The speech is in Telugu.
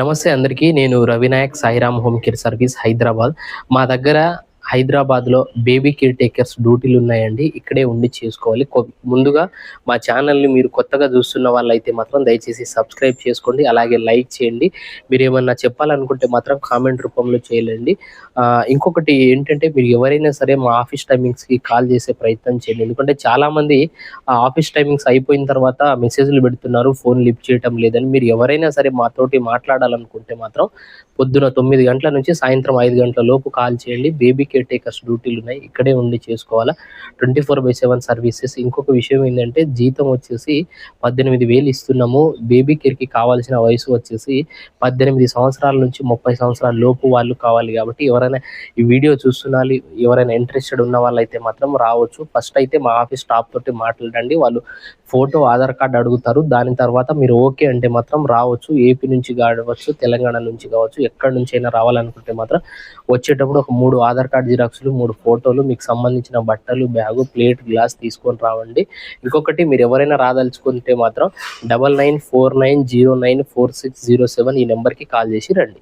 నమస్తే అందరికీ. నేను Ravinayak Sairam home care service Hyderabad. మా దగ్గర హైదరాబాద్లో బేబీ కేర్ టేకర్స్ డ్యూటీలు ఉన్నాయండి. ఇక్కడే ఉండి చేసుకోవాలి. ముందుగా మా ఛానల్ని మీరు కొత్తగా చూస్తున్న వాళ్ళైతే మాత్రం దయచేసి సబ్స్క్రైబ్ చేసుకోండి. అలాగే లైక్ చేయండి. మీరు ఏమన్నా చెప్పాలనుకుంటే మాత్రం కామెంట్ రూపంలో చేయలేండి ఇంకొకటి ఏంటంటే మీరు ఎవరైనా సరే మా ఆఫీస్ టైమింగ్స్కి కాల్ చేసే ప్రయత్నం చేయండి. ఎందుకంటే చాలామంది ఆఫీస్ టైమింగ్స్ అయిపోయిన తర్వాత మెసేజ్లు పెడుతున్నారు. ఫోన్ లిఫ్ట్ చేయటం లేదని. మీరు ఎవరైనా సరే మాతోటి మాట్లాడాలనుకుంటే మాత్రం పొద్దున తొమ్మిది గంటల నుంచి సాయంత్రం ఐదు గంటల లోపు కాల్ చేయండి. బేబీ కేర్ కేర్ టేకర్స్ డ్యూటీలు ఉన్నాయి ఇక్కడే ఉండి చేసుకోవాలా? Twenty four by seven services. ఇంకొక విషయం ఏంటంటే జీతం వచ్చేసి పద్దెనిమిది వేలు ఇస్తున్నాము. బేబీ కేర్కి కావాల్సిన వయసు వచ్చేసి పద్దెనిమిది సంవత్సరాల నుంచి ముప్పై సంవత్సరాల లోపు వాళ్ళు కావాలి కాబట్టి ఎవరైనా ఈ వీడియో చూస్తున్నారు ఎవరైనా ఇంట్రెస్టెడ్ ఉన్న వాళ్ళైతే మాత్రం రావచ్చు. ఫస్ట్ అయితే మా ఆఫీస్ స్టాఫ్ తోటి మాట్లాడండి. వాళ్ళు ఫోటో ఆధార్ కార్డు అడుగుతారు. దాని తర్వాత మీరు ఓకే అంటే మాత్రం రావచ్చు. ఏపీ నుంచి కావచ్చు తెలంగాణ నుంచి కావచ్చు ఎక్కడి నుంచి అయినా రావాలనుకుంటే మాత్రం వచ్చేటప్పుడు ఒక మూడు ఆధార్ కార్డు జిరాక్స్లు మూడు ఫోటోలు మీకు సంబంధించిన బట్టలు బ్యాగు ప్లేట్ గ్లాస్ తీసుకొని రావండి. ఇంకొకటి మీరు ఎవరైనా రాదలుచుకుంటే మాత్రం double nine four nine zero nine four six zero seven ఈ నెంబర్కి కాల్ చేసి రండి.